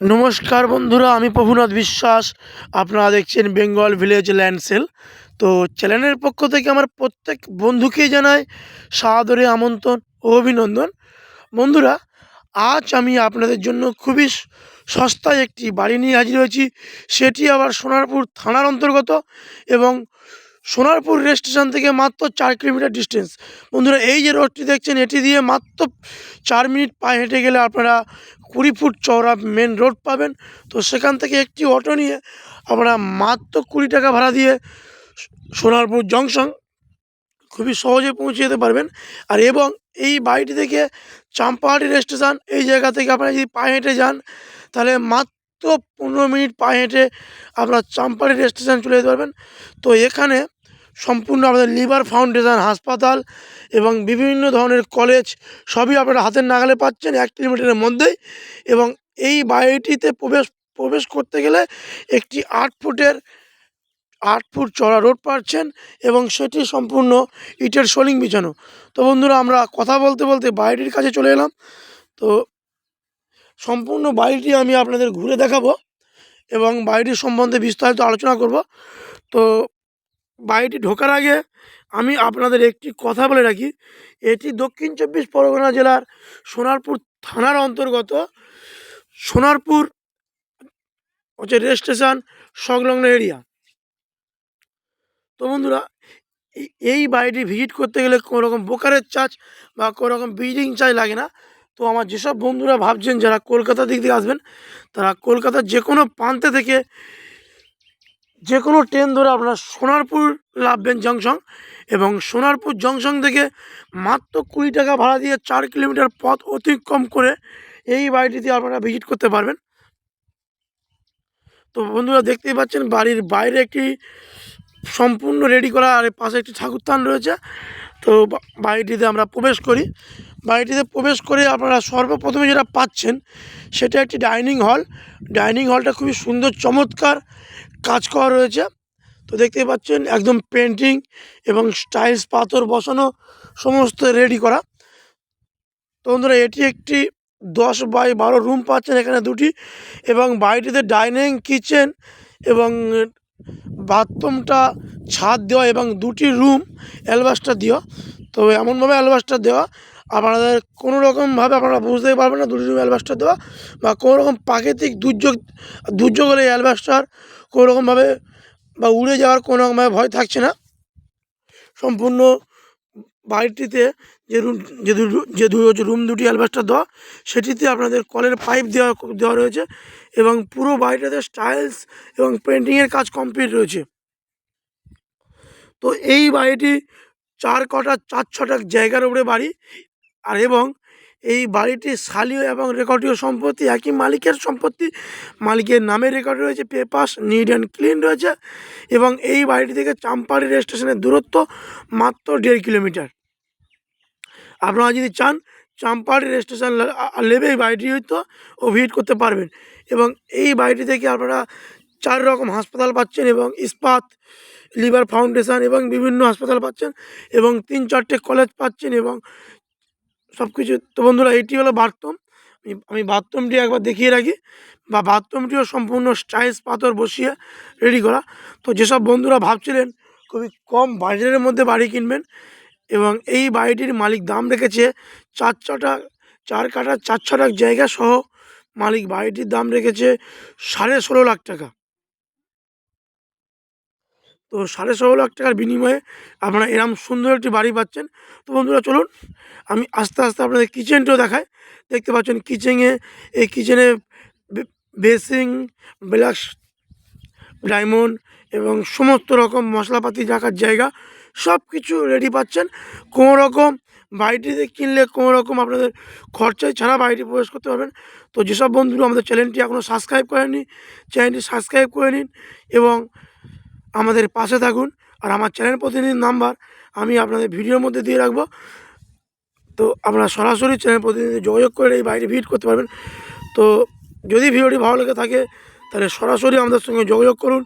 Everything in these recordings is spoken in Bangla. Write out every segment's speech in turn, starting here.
নমস্কার বন্ধুরা, আমি প্রভুনাথ বিশ্বাস। আপনারা দেখছেন বেঙ্গল ভিলেজ ল্যান্ডসেল। তো চ্যানেলের পক্ষ থেকে আমার প্রত্যেক বন্ধুকেই জানাই সাদরে আমন্ত্রণ ও অভিনন্দন। বন্ধুরা, আজ আমি আপনাদের জন্য খুবই সস্তায় একটি বাড়ি নিয়ে হাজির হয়েছি। সেটি আবার সোনারপুর থানার অন্তর্গত এবং সোনারপুর রেল স্টেশন থেকে মাত্র চার কিলোমিটার ডিস্টেন্স। বন্ধুরা, এই যে রোডটি দেখছেন, এটি দিয়ে মাত্র চার মিনিট পায়ে হেঁটে গেলে আপনারা কুড়ি ফুট চওড়া মেন রোড পাবেন। তো সেখান থেকে একটি অটো নিয়ে আপনারা মাত্র কুড়ি টাকা ভাড়া দিয়ে সোনারপুর জংশন খুবই সহজে পৌঁছে যেতে পারবেন। আর এবং এই বাড়িটি থেকে চাম্পাহাটি রেল স্টেশন এই জায়গা থেকে আপনারা যদি পায়ে হেঁটে যান, তাহলে মাত্র পনেরো মিনিট পায়ে হেঁটে আপনারা চাম্পাহাটি রেল স্টেশন চলে যেতে পারবেন। তো এখানে সম্পূর্ণ আমাদের লিভার ফাউন্ডেশন, হাসপাতাল এবং বিভিন্ন ধরনের কলেজ সবই আপনারা হাতের নাগালে পাচ্ছেন এক কিলোমিটারের মধ্যেই এবং এই বাড়িটিতে প্রবেশ প্রবেশ করতে গেলে একটি আট ফুটের, আট ফুট চড়া রোড পাচ্ছেন এবং সেটি সম্পূর্ণ ইটের সোলিং বিছানো। তো বন্ধুরা, আমরা কথা বলতে বলতে বাড়িটির কাছে চলে এলাম। তো সম্পূর্ণ বাড়িটি আমি আপনাদের ঘুরে দেখাবো এবং বাড়িটির সম্বন্ধে বিস্তারিত আলোচনা করব। তো বাড়িটি ঢোকার আগে আমি আপনাদের একটি কথা বলে রাখি। এটি দক্ষিণ চব্বিশ পরগনা জেলার সোনারপুর থানার অন্তর্গত সোনারপুর হচ্ছে রেল স্টেশন সংলগ্ন এরিয়া। তো বন্ধুরা, এই- বাড়িটি ভিজিট করতে গেলে কোনো রকম ব্রোকারের চার্জ বা কোনো রকম বিল্ডিং চার্জ লাগে না। তো আমার যেসব বন্ধুরা ভাবছেন যারা কলকাতা দিক থেকে আসবেন, তারা কলকাতার যে কোনো প্রান্তে থেকে যে কোনো ট্রেন ধরে আপনারা সোনারপুর লাভবেন জংশন এবং সোনারপুর জংশন থেকে মাত্র কুড়ি টাকা ভাড়া দিয়ে চার কিলোমিটার পথ অতিক্রম করে এই বাড়িটিতে আপনারা ভিজিট করতে পারবেন। তো বন্ধুরা দেখতেই পাচ্ছেন বাড়ির বাইরে একটি সম্পূর্ণ রেডি করা আর পাশে একটি ঠাকুরস্থান রয়েছে। তো বাড়িটিতে আমরা প্রবেশ করি। বাড়িটিতে প্রবেশ করে আপনারা সর্বপ্রথমে যেটা পাচ্ছেন সেটা একটি ডাইনিং হল। ডাইনিং হলটা খুবই সুন্দর, চমৎকার। কাজ করা রয়েছে। তো দেখতেই পাচ্ছেন, একদম পেন্টিং এবং স্টাইলস পাথর বসানো সমস্ত রেডি করা। তো বন্ধুরা, এটি একটি দশ বাই বারো রুম পাচ্ছেন এখানে দুটি এবং বাড়িটিতে ডাইনিং কিচেন এবং বাথরুমটা ছাদ দেওয়া এবং দুটি রুম অ্যালবাস্টার দেওয়া। তো এমনভাবে অ্যালবাস্টার দেওয়া, আপনাদের কোনো রকমভাবে আপনারা বুঝতেই পারবেন না দুটি রুম অ্যালবাস্টার দেওয়া বা কোনো রকম প্রাকৃতিক দুর্যোগ দুর্যোগ হলে অ্যালবাস্টার কোনো রকমভাবে বা উড়ে যাওয়ার কোনো রকমভাবে ভয় থাকছে না। সম্পূর্ণ বাড়িটিতে যে রুম, যে যে দু রুম দুটি অ্যালবাস্টার দেওয়া, সেটিতে আপনাদের কলের পাইপ দেওয়া দেওয়া রয়েছে এবং পুরো বাড়িটাতে স্টাইলস এবং পেন্টিংয়ের কাজ কমপ্লিট রয়েছে। তো এই বাড়িটি চার কটা, চার ছটা জায়গার উপরে বাড়ি, আর এবং এই বাড়িটি সালীয় এবং রেকর্ডীয় সম্পত্তি একই মালিকের সম্পত্তি। মালিকের নামে রেকর্ড রয়েছে, পেপাস নিড অ্যান্ড ক্লিন রয়েছে এবং এই বাড়িটি থেকে চাম্পাড়ি রেল স্টেশনের দূরত্ব মাত্র দেড় কিলোমিটার। আপনারা যদি চান চাম্পাড়ি রেল স্টেশন লেবে এই বাড়িটি হয়তো ও ভিজিট করতে পারবেন এবং এই বাড়িটি থেকে আপনারা চার রকম হাসপাতাল পাচ্ছেন এবং ইস্পাত, লিভার ফাউন্ডেশন এবং বিভিন্ন হাসপাতাল পাচ্ছেন এবং তিন চারটে কলেজ পাচ্ছেন এবং সব কিছু তো বন্ধুরা, এটি হলো বাথরুম। আমি বাথরুমটি একবার দেখিয়ে রাখি। বা বাথরুমটিও সম্পূর্ণ স্টাইলস পাথর বসিয়ে রেডি করা। তো যেসব বন্ধুরা ভাবছিলেন খুবই কম বাজেটের মধ্যে বাড়ি কিনবেন এবং এই বাড়িটির মালিক দাম রেখেছে চার ছটা, চার কাটা চার ছটা জায়গা সহ মালিক বাড়িটির দাম রেখেছে সাড়ে ষোলো লাখ টাকা। তো সাড়ে ষোলো লাখ টাকার বিনিময়ে আপনারা এরম সুন্দর একটি বাড়ি পাচ্ছেন। তো বন্ধুরা, চলুন আমি আস্তে আস্তে আপনাদের কিচেনটাও দেখাই। দেখতে পাচ্ছেন কিচেনে, এই কিচেনে বেসিং ব্ল্যাক ডায়মন্ড এবং সমস্ত রকম মশলাপাতি রাখার জায়গা সব কিছু রেডি পাচ্ছেন। কোনো রকম বাড়িটিতে কিনলে কোনো রকম আপনাদের খরচায় ছাড়া বাড়িটি প্রবেশ করতে পারবেন। তো যেসব বন্ধুরা আমাদের চ্যানেলটি এখনও সাবস্ক্রাইব করেননি, চ্যানেলটি সাবস্ক্রাইব করে নিন এবং আমাদের পাশে থাকুন আর আমার চ্যানেল প্রতিনিধির নাম্বার আমি আপনাদের ভিডিওর মধ্যে দিয়ে রাখব। তো আপনারা সরাসরি চ্যানেল প্রতিনিধি যোগাযোগ করে এই বাইরে ভিজিট করতে পারবেন। তো যদি ভিডিওটি ভালো লেগে থাকে, তাহলে সরাসরি আমাদের সঙ্গে যোগাযোগ করুন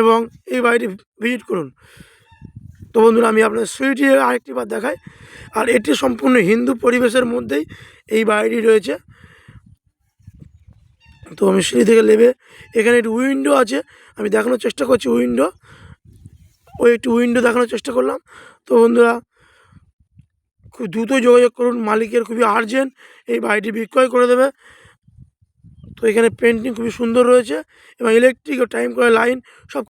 এবং এই বাড়িটি ভিজিট করুন। তো বন্ধুরা, আমি আপনাদের সুইটি আরেকটি বার দেখাই। আর এটি সম্পূর্ণ হিন্দু পরিবেশের মধ্যেই এই বাড়িটি রয়েছে। তো আমি সিঁড়ি থেকে নেবে এখানে একটি উইন্ডো আছে। আমি দেখানোর চেষ্টা করছি উইন্ডো ওই একটি উইন্ডো দেখানোর চেষ্টা করলাম। তো বন্ধুরা, খুব দ্রুত যোগাযোগ করুন। মালিকের খুবই আর্জেন্ট এই বাড়িটি বিক্রয় করে দেবে। তো এখানে পেন্টিং খুবই সুন্দর রয়েছে এবং ইলেকট্রিক ও টাইম করে লাইন সব